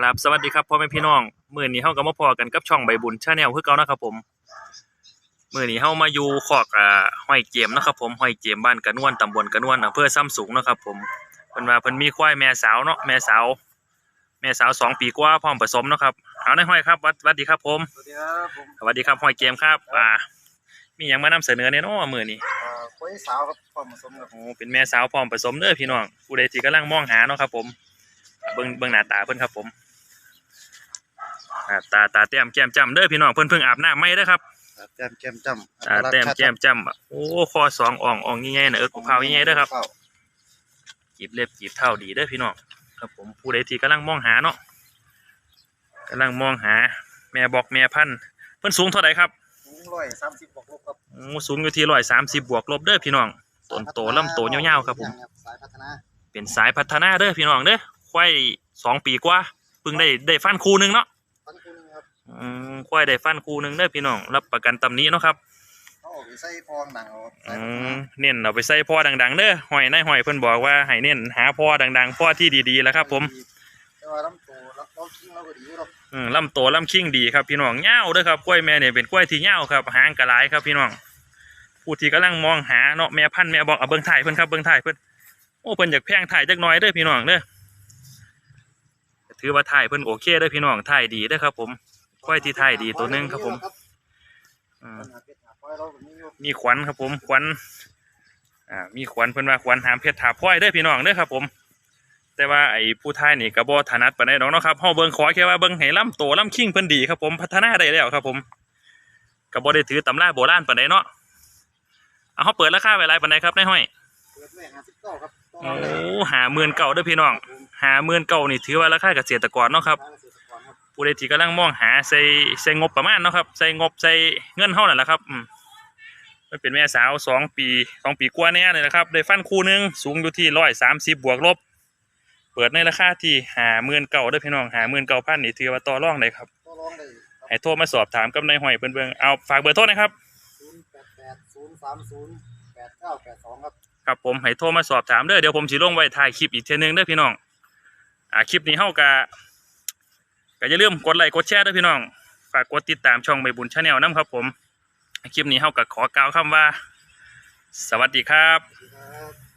ครับสวัสดีครับพ่อแม่พี่น้องมื้อนี้เฮาก็มาพอกันกับช่องใบบุญชาแนลคือเก่านะครับผมมื้อนี้เฮามาอยู่คอกอ่าห้อยเกมนะครับผมห้อยเกมบ้านกระนวนตำบลกระนวนอำเภอซ้ำสูงนะครับผมเพิ่นว่าเพิ่นมีควายแม่สาวเนาะแม่สาว แม่สาวสองปีกว่าพร้อมผสมเนาะครับเอาในห้อยครับหวัดหวัดดีครับผมสวัสดีครับผมสวัสดีครับห้อยเกมครับอ่ามีหยังมานำเสนอเนี่ยเนาะมื้อนี้เอ่อคุยสาวครับความผสมครับโอ้เป็นแม่สาวพร้อมผสมเด้อพี่น้องผู้ใดที่กำลังมองหาเนาะครับผมเบิ่งเบิ่งหน้าตาเพิ่นครับผม อ่าตาตาแต้มแก้มจ้ำเด้อพี่น้องเพิ่นเพิ่งอาบน้ำไม่เด้อครับแก้มแก้มจ้ำตาแต้มแก้มจ้ำอะโอ้คอสองอ่องอ่องใหญ่ๆน่ะเอิกกุพร้าวใหญ่ๆเด้อครับจีบเล็บจีบเท่าดีเด้อพี่น้องครับผมผู้ใดที่กำลังมองหาเนาะกำลังมองหา แม่บอกแม่พันธุ์เพิ่นสูงเท่าไหร่ครับสูงร้อยสามสิบบวกลบครับโอ้สูงอยู่ที่ร้อยสามสิบบวกลบเด้อพี่น้องต้นโตลำโตยาวๆครับผมสายพัฒนาเป็นสายพัฒนาเด้อพี่น้องเด้อควายสองปีกว่าเพิ่งได้ได้ฟันคู่หนึ่งเนาะ อืมควายได้ฟันคู่หนึ่งเด้อพี่น้องรับประกันตำหนี้เนาะครับเขาออกไปใส่พองหนังเอาสาอืยพัฒมนาเน้นเอาไปใส่พ่อดังๆเด้อหอยในหอยเพิ่นบอกว่าให้เน้นหาพ่อดังๆพ่อที่ดีๆแล้วครับ ผมแต่ว่าลำตัวลำตัวคิงเราก็ดีอยู่หรอกอืมลำโตลำคิงดีครับพี่น้องเงาวเด้อครับกล้วยแม่เนี่ยเป็นกล้วยที่เงาวครับหางกระหลายครับพี่น้องผู้ที่กำลังมองหาเนาะแม่พันธุ์แม่บอกเอาเบิ่งถ่ายเพิ่นครับเบิ่งถ่ายเพิ่นโอ้เพิ่นอยากแพงถ่ายจักหน่อยเด้อพี่น้องเด้อถือว่าถ่ายเพิ่นโอเคเด้อพี่น้องถ่ายดีเด้อครับ ผม กล้วยที่ถ่ายดีตัวหนึงครับผมอืมปัญหาเป็ดหาควายเราก็มีอยู่มีขวัญครับผมขวัญอ่ามีขวัญเพิ่นว่าขวัญหามเพชรถาพ้อยเด้อพี่น้องเด้อครับผม แต่ว่าไอ้ผู้ท้ายนี่ก็บ่ถนัดปานใดดอกเนาะครับเฮาเบิ่งขอแค่ว่าเบิ่งให้ลำโตลำคิงเพิ่นดีครับผมพัฒนาได้แล้วครับผมก็บ่ได้ถือตำราโบราณปานใดเนาะเอาเฮาเปิดราคาไว้หลายปานใดครับนายห้อยเปิดไว้ห้าสิบเก้าครับต้องโอ้เอาเลยหาหมื่นเก่าเด้อพี่น้องหาหมื่นเก่านี่ถือว่าราคาเกษตรกรเนาะครับทา ผู้ใดที่กำลังมองหาใส่ใส่งบประมาณเนาะครับใส่งบใส่เงินเท่านั่นแหละครับอืมมันเป็นแม่สาวสองปีสองปีกว่าแน่เลยนะครับได้ฟันคู่หนึงสูงอยู่ที่ร้อยสามสิบบวกลบ เปิดในราคาที่หาหมื่นเก่าเด้อพี่น้องหาหมื่นเก่าพันนี่ถือว่าต่อรองได้ครับก็ร้องได้ครับให้โทรมาสอบถามกับนายห้อยเบิ่งเบิ่งเอาฝากเบอร์โทรนะครับศูนย์แปดแปดศูนย์สามศูนย์แปดเก้าแปดสองครับ ครับผมให้โทรมาสอบถามเด้อเดี๋ยวผมสิลงไว้ถ่ายคลิปอีกเทีนึงเด้อพี่น้องอ่าคลิปนี้เฮากะ ก็อย่าลืมกดไลค์กดแชร์ด้วยพี่น้อง ฝากกดติดตามช่องใบบุญชาแนลนํครับผม คลิปนี้เฮาก็ขอกล่าวคำว่า สวัสดีครับครับ